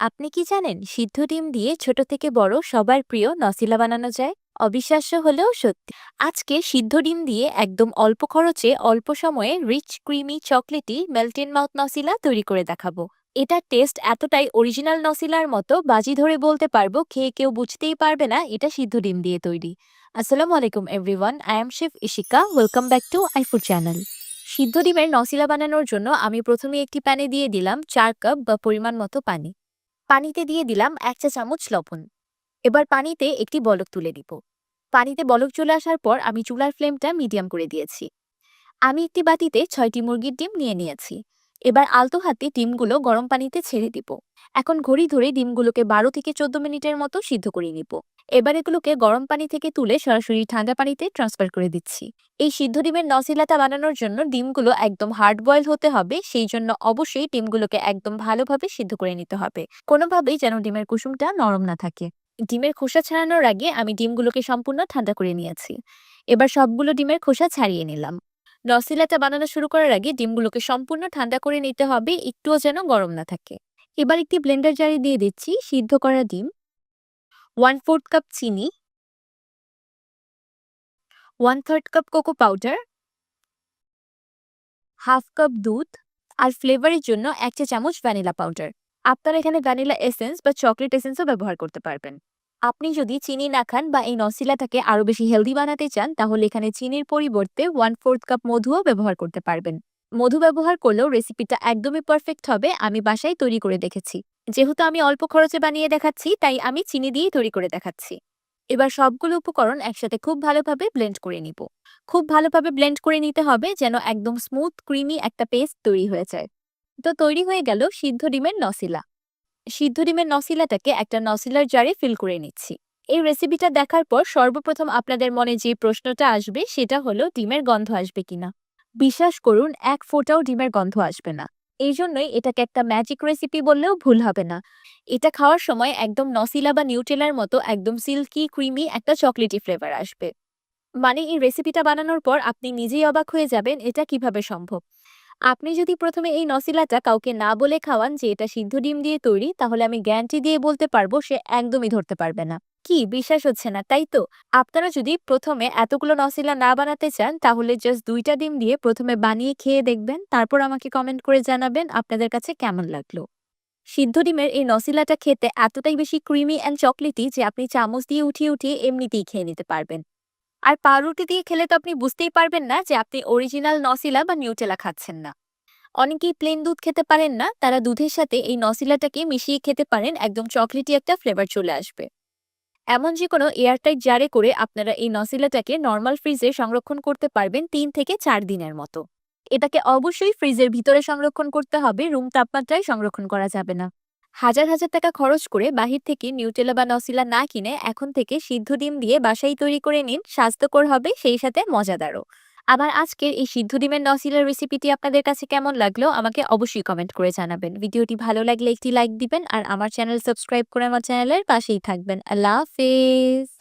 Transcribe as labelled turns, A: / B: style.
A: আপনি কি জানেন, সিদ্ধ ডিম দিয়ে ছোট থেকে বড় সবার প্রিয় নসিলা বানানো যায়? অবিশ্বাস্য হলেও সত্যি। আজকে সিদ্ধ ডিম দিয়ে একদম অল্প খরচে, অল্প সময়ে rich, creamy, chocolatey melt in mouth Nocilla তৈরি করে দেখাবো। এটার টেস্ট এতটাই অরিজিনাল নসিলার মতো, বাজি ধরে বলতে পারব, খেয়ে কেউ বুঝতেই পারবে না এটা সিদ্ধ ডিম দিয়ে তৈরি। আসসালামু আলাইকুম, everyone. I am chef Ishika. Welcome back to iFood channel. সিদ্ধ ডিমের নসিলা বানানোর জন্য আমি প্রথমে একটি প্যানে দিয়ে দিলাম চার কাপ বা পরিমাণ মতো পানি। পানিতে দিয়ে দিলাম এক চা চামচ লবণ। এবার পানিতে একটি বলক তুলে দিব পানিতে বলক চলে আসার পর আমি চুলার ফ্লেমটা মিডিয়াম করে দিয়েছি। আমি একটি বাটিতে ছয়টি মুরগির ডিম নিয়ে নিয়েছি। এবার আলতো হাতে ডিমগুলো গরম পানিতে ছেড়ে দিব। এখন ঘড়ি ধরে ডিমগুলোকে বারো থেকে চোদ্দ মিনিটের মতো সিদ্ধ করে নিব। এবার এগুলোকে গরম পানি থেকে তুলে সরাসরি ঠান্ডা পানিতে ট্রান্সফার করে দিচ্ছি। এই সিদ্ধ ডিমের নসিলাটা বানানোর জন্য ডিমগুলো একদম হার্ড বয়েল হতে হবে, সেই জন্য অবশ্যই ডিমগুলোকে একদম ভালোভাবে সিদ্ধ করে নিতে হবে। কোনোভাবেই যেন ডিমের কুসুমটা নরম না থাকে। ডিমের খোসা ছাড়ানোর আগে আমি ডিমগুলোকে সম্পূর্ণ ঠান্ডা করে নিয়েছি। এবার সবগুলো ডিমের খোসা ছাড়িয়ে নিলাম। নসিলাটা বানানো শুরু করার আগে ডিমগুলোকে সম্পূর্ণ ঠান্ডা করে নিতে হবে, একটুও যেন গরম না থাকে। এবার একটি ব্লেন্ডার জারে দিয়ে দিচ্ছি সিদ্ধ করা ডিম। ওয়ান ফোর্থ কাপ চিনি। One third cup cocoa powder. Half cup দুধ। আর ফ্লেভারের জন্য এক চা চামচ ভ্যানিলা পাউডার। আপনারা এখানে ভ্যানিলা এসেন্স বা চকলেট এসেন্সও ব্যবহার করতে পারবেন। আপনি যদি চিনি না খান বা এই নসিলাটাকে আরও বেশি হেলদি বানাতে চান, তাহলে এখানে চিনির পরিবর্তে ওয়ান ফোর্থ কাপ মধুও ব্যবহার করতে পারবেন। মধু ব্যবহার করলেও রেসিপিটা একদমই পারফেক্ট হবে, আমি বাসায় তৈরি করে দেখেছি। যেহেতু আমি অল্প খরচে বানিয়ে দেখাচ্ছি, তাই আমি চিনি দিয়েই তৈরি করে দেখাচ্ছি। এবার সবগুলো উপকরণ একসাথে খুব ভালোভাবে ব্লেন্ড করে নিব। খুব ভালোভাবে ব্লেন্ড করে নিতে হবে যেন একদম স্মুথ ক্রিমি একটা পেস্ট তৈরি হয়ে যায়। তো তৈরি হয়ে গেল সিদ্ধ ডিমের নসিলা। সিদ্ধ ডিমের নসিলাটাকে একটা নসিলার জারে ফিল করে নিচ্ছি। এই রেসিপিটা দেখার পর সর্বপ্রথম আপনাদের মনে যে প্রশ্নটা আসবে সেটা হলো, ডিমের গন্ধ আসবে কিনা? বিশ্বাস করুন, এক ফোঁটাও ডিমের গন্ধ আসবে না। এই জন্যই এটাকে একটা ম্যাজিক রেসিপি বললেও ভুল হবে না। এটা খাওয়ার সময় একদম নসিলা বা নিউটেলার মতো একদম সিল্কি ক্রিমি একটা চকলেটি ফ্লেভার আসবে। মানে এই রেসিপিটা বানানোর পর আপনি নিজেই অবাক হয়ে যাবেন, এটা কীভাবে সম্ভব? আপনি যদি প্রথমে এই নসিলাটা কাউকে না বলে খাওয়ান যে এটা সিদ্ধ ডিম দিয়ে তৈরি, তাহলে আমি গ্যারান্টি দিয়ে বলতে পারব সে একদমই ধরতে পারবে না। কি? বিশ্বাস হচ্ছে না, তাই তো? আপনারা যদি প্রথমে এতগুলো নসিলা না বানাতে চান, তাহলে জাস্ট দুইটা ডিম দিয়ে প্রথমে বানিয়ে খেয়ে দেখবেন। তারপর আমাকে কমেন্ট করে জানাবেন আপনাদের কাছে কেমন লাগল। সিদ্ধ ডিমের এই নসিলাটা খেতে এতটাই বেশি ক্রিমি অ্যান্ড চকলেটি যে আপনি চামচ দিয়ে উঠিয়ে উঠিয়ে এমনিতেই খেয়ে নিতে পারবেন। আর পাউরুটি দিয়ে খেলে তো আপনি বুঝতেই পারবেন না যে আপনি অরিজিনাল নসিলা বা নিউটেলা খাচ্ছেন না। অনেকেই প্লেন দুধ খেতে পারেন না, তারা দুধের সাথে এই নসিলাটাকে মিশিয়ে খেতে পারেন, একদম চকলেটি একটা ফ্লেভার চলে আসবে। এমন যে কোনো এয়ারটাইট জারে করে আপনারা এই নসিলাটাকে নর্মাল ফ্রিজে সংরক্ষণ করতে পারবেন তিন থেকে চার দিনের মতো। এটাকে অবশ্যই ফ্রিজের ভিতরে সংরক্ষণ করতে হবে রুম তাপমাত্রায় সংরক্ষণ করা যাবে না। হাজার হাজার টাকা খরচ করে বাহির থেকে নিউটেলা বা নসিলা না কিনে এখন থেকে সিদ্ধ ডিম দিয়ে বাসাই তৈরি করে নিন, স্বাস্থ্যকর হবে, সেই সাথে মজাদারও। আমার আজকের এই সিদ্ধ ডিমের নসিলার রেসিপিটি আপনাদের কাছে কেমন লাগল, আমাকে অবশ্যই কমেন্ট করে জানাবেন। ভিডিওটি ভালো লাগলে একটি লাইক দিবেন, আর আমার চ্যানেল সাবস্ক্রাইব করে আমার চ্যানেলের পাশেই থাকবেন। আল্লাহ হাফেজ!